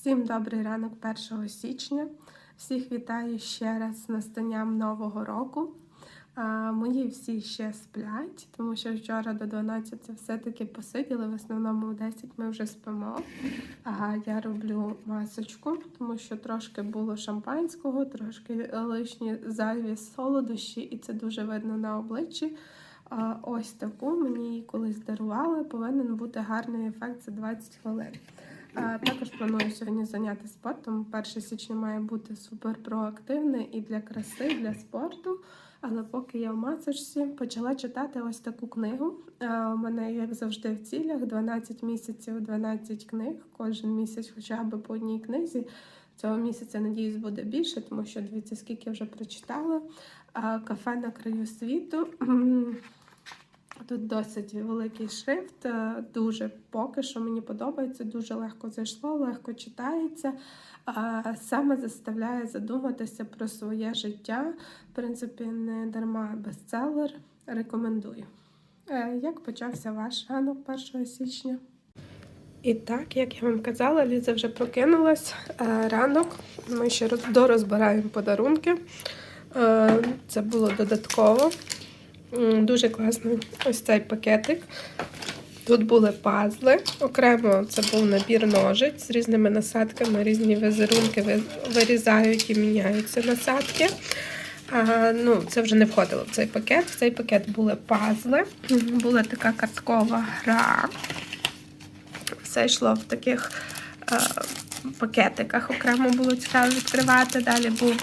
Всім добрий ранок 1 січня. Всіх вітаю ще раз з настанням нового року. Мої всі ще сплять, тому що вчора до 12 все-таки посиділи. В основному в 10 ми вже спимо. А я роблю масочку, тому що трошки було шампанського, трошки лишні зайві солодощі, і це дуже видно на обличчі. Ось таку мені її колись дарували. Повинен бути гарний ефект за 20 хвилин. Також планую сьогодні зайняти спортом. 1 січня має бути супер проактивний і для краси, і для спорту. Але поки я в масочці почала читати ось таку книгу. У мене, як завжди, в цілях 12 місяців, 12 книг. Кожен місяць, хоча б по одній книзі. Цього місяця, надіюсь, буде більше, тому що дивіться, скільки я вже прочитала. Кафе на краю світу. Тут досить великий шрифт, е, дуже поки що мені подобається, дуже легко зайшло, легко читається. Саме заставляє задуматися про своє життя. В принципі, не дарма бестселер. Рекомендую. Е, Як почався ваш ранок 1 січня? І так, як я вам казала, Ліза вже прокинулась Е, ранок. Ми ще роз- дорозбираємо подарунки. Це було додатково. Дуже класний ось цей пакетик. Тут були пазли. Окремо це був набір ножиць з різними насадками, різні візерунки вирізають і міняються насадки. А, ну, це вже не входило в цей пакет. В цей пакет були пазли, була така карткова гра. Все йшло в таких е, пакетиках. Окремо було цікаво відкривати. Далі був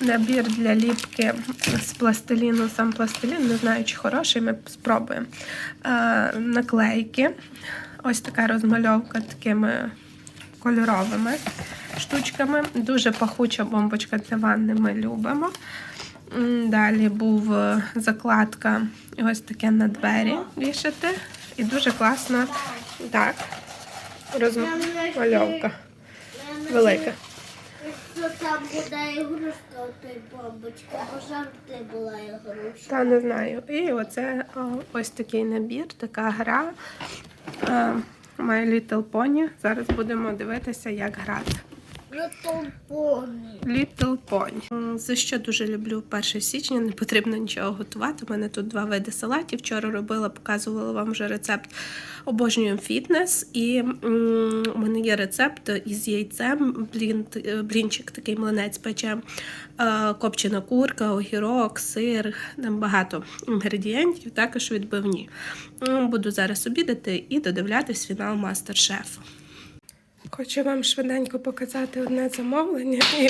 набір для ліпки з пластиліну. Сам пластилін, не знаю, чи хороший, ми спробуємо. Е, наклейки. Ось така розмальовка такими кольоровими штучками. Дуже пахуча бомбочка для ванни ми любимо. Далі був е, закладка ось таке на двері вішати. І дуже класна так, розмальовка велика. Якщо там буде ігрушка то й бомбочка, бо завжди була ігрушка. Та не знаю. І оце о, ось такий набір, така гра е, My Little Pony. Зараз будемо дивитися, як грати. Little Pony. За що дуже люблю 1 січня, не потрібно нічого готувати. У мене тут два види салатів. Вчора робила, показувала вам вже рецепт обожнюю фітнес. І у мене є рецепт із яйцем, блін, е, блінчик, такий млинець пече, е, копчена курка, огірок, сир, там багато інгредієнтів, також відбивні. Буду зараз обідати і додивлятись фінал мастер-шефу. Хочу вам швиденько показати одне замовлення і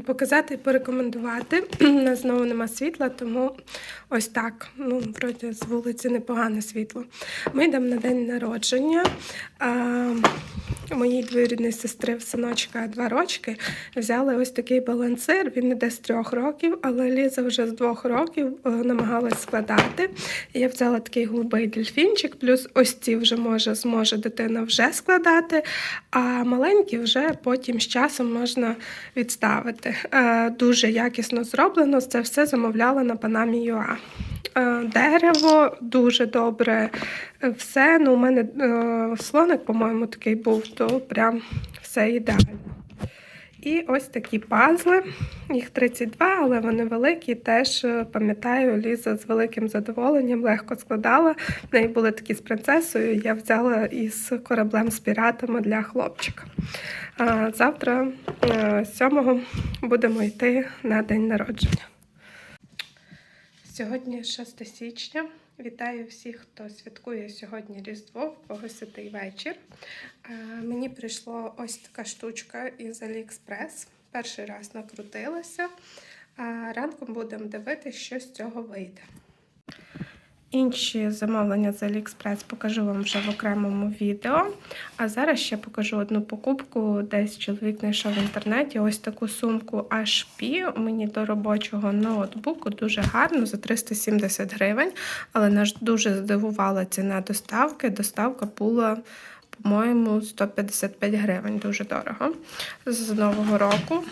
показати і порекомендувати. У нас знову нема світла, тому ось так. Ну, вроді з вулиці непогане світло. Ми йдемо на день народження. Моїй двоюрідної сестри в синочка два рочки. Взяли ось такий балансир. Він іде з трьох років, але Ліза вже з двох років е, намагалась складати. Я взяла такий голубий дельфінчик, плюс ось ці вже може зможе дитина вже складати, а маленькі вже потім з часом можна відставити. Е, Дуже якісно зроблено. Це все замовляла на Панамі ЮА. Е, Дерево дуже добре. е, Все. Ну, у мене е, слоник, по-моєму, такий був, то прям все ідеально. І ось такі пазли. Їх 32, але вони великі. Теж пам'ятаю, Ліза з великим задоволенням легко складала. В неї були такі з принцесою. Я взяла із кораблем з піратами для хлопчика. Завтра, е, 7 будемо йти на день народження. Сьогодні 6 січня. Вітаю всіх, хто святкує сьогодні Різдво, когось вечір. Е, Мені прийшла ось така штучка із Аліекспрес. Перший раз накрутилася. Ранком будемо дивитися, що з цього вийде. Інші замовлення з Аліекспрес покажу вам вже в окремому відео. А зараз ще покажу одну покупку. Десь чоловік знайшов в інтернеті ось таку сумку HP мені до робочого ноутбуку. Дуже гарно за 370 гривень. Але нас дуже здивувала ціна доставки. Доставка була по-моєму, 155 гривень, дуже дорого з нового року.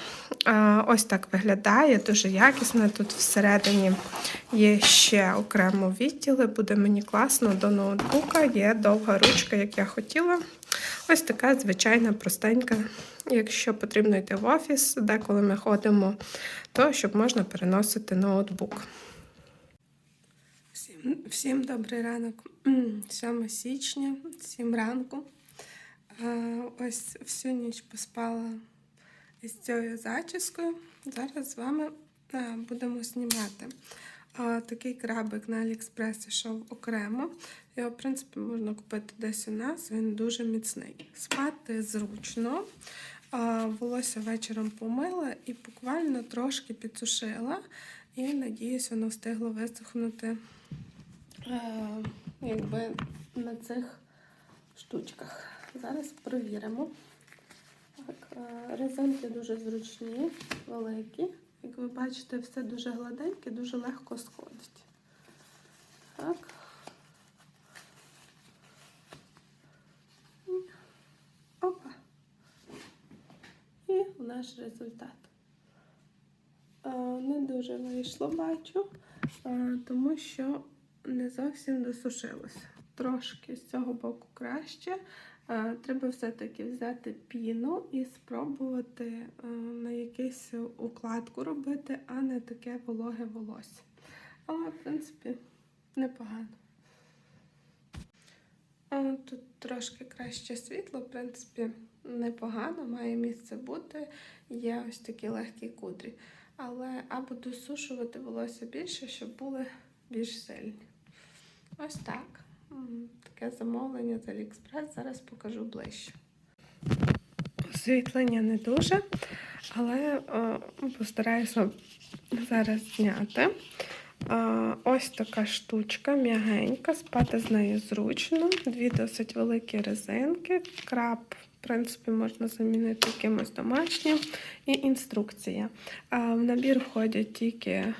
Ось так виглядає, дуже якісно. Тут всередині є ще окремо відділи, буде мені класно до ноутбука, є довга ручка, як я хотіла. Ось така звичайна, простенька. Якщо потрібно йти в офіс, деколи ми ходимо, то щоб можна переносити ноутбук. Всім, добрий ранок. 7 січня, 7 ранку. Ось всю ніч поспала із цією зачіскою. Зараз з вами будемо знімати. Такий крабик на Аліекспрес йшов окремо. Його, в принципі, можна купити десь у нас. Він дуже міцний. Спати зручно. Волосся вечором помила і буквально трошки підсушила. І надіюсь, воно встигло висохнути е, якби на цих штучках. Зараз перевіримо. Е, резинки дуже зручні, великі. Як ви бачите, все дуже гладеньке, дуже легко сходить. Так. Опа. І наш результат. Е, Не дуже вийшло, бачу, тому що не зовсім досушилося. Трошки з цього боку краще. Е, Треба все-таки взяти піну і спробувати е, на якусь укладку робити, а не таке вологе волосся. Але, в принципі, непогано. Е, Тут трошки краще світло, в принципі, непогано, має місце бути. Є ось такі легкі кудрі. Але або досушувати волосся більше, щоб були більш сильні. Ось так. Таке замовлення з Аліекспрес. Зараз покажу ближче. Освітлення не дуже, але е, постараюся зараз зняти. Е, ось така штучка, м'ягенька, спати з нею зручно. Дві досить великі резинки. Краб, в принципі, можна замінити якимось домашнім. І інструкція. А в набір входять тільки, е,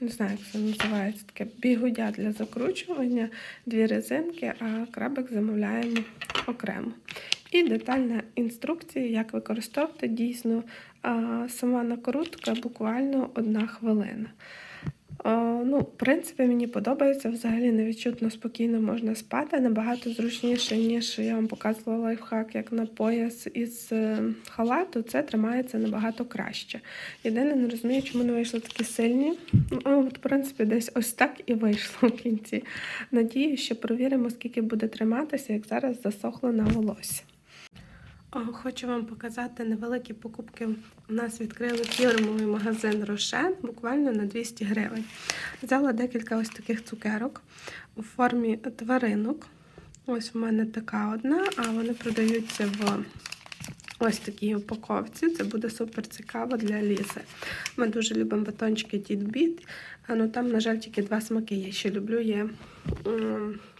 не знаю, як це називається, таке бігудя для закручування, дві резинки, а крабик замовляємо окремо. І детальна інструкція, як використовувати дійсно сама накрутка буквально одна хвилина. Ну, в принципі, мені подобається. Взагалі невідчутно спокійно можна спати. Набагато зручніше, ніж я вам показувала лайфхак, як на пояс із е, халату. Це тримається набагато краще. Єдине, не розумію, чому не вийшли такі сильні. Ну, от, в принципі, десь ось так і вийшло в кінці. Надію, що провіримо, скільки буде триматися, як зараз засохло на волосі. О, Хочу вам показати невеликі покупки. У нас відкрили фірмовий магазин Рошен буквально на 200 гривень. Взяла декілька ось таких цукерок у формі тваринок. Ось в мене така одна, а вони продаються в ось такій упаковці. Це буде супер цікаво для Лізи. Ми дуже любимо батончики Дід Біт. Ну там, на жаль, тільки два смаки є. Що люблю, є,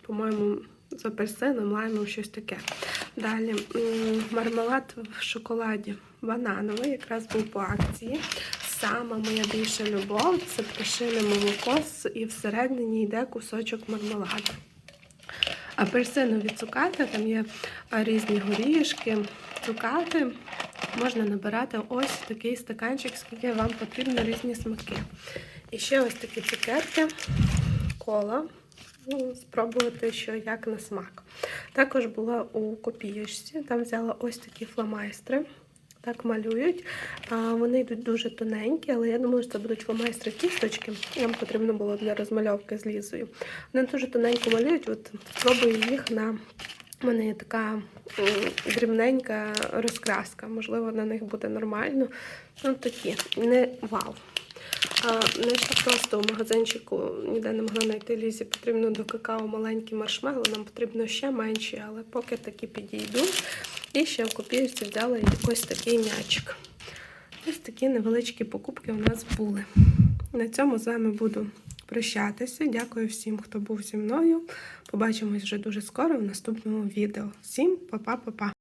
по-моєму, з апельсином, лаймом, щось таке. Далі мармелад в шоколаді банановий, якраз був по акції. Сама моя більша любов це пташине молоко і всередині йде кусочок мармеладу. Апельсинові цукати, там є різні горішки, цукати. Можна набирати ось такий стаканчик, скільки вам потрібно різні смаки. І ще ось такі цукерки, кола. Ну, спробувати, що як на смак. Також була у копієчці, там взяла ось такі фломайстри. Так малюють. А, вони йдуть дуже тоненькі, але я думаю, що це будуть фломайстри кісточки. Нам потрібно було для розмальовки з лізою. Вони дуже тоненько малюють. От спробую їх на. У мене є така дрібненька розкраска. Можливо, на них буде нормально. Ну, такі, не вау. Не так просто у магазинчику ніде не могла знайти лізі. Потрібно до какао маленькі маршмеллоу, нам потрібно ще менші, але поки такі підійдуть. І ще в копійці взяла ось такий м'ячик. Ось такі невеличкі покупки у нас були. На цьому з вами буду прощатися. Дякую всім, хто був зі мною. Побачимось вже дуже скоро в наступному відео. Всім па-па-па-па!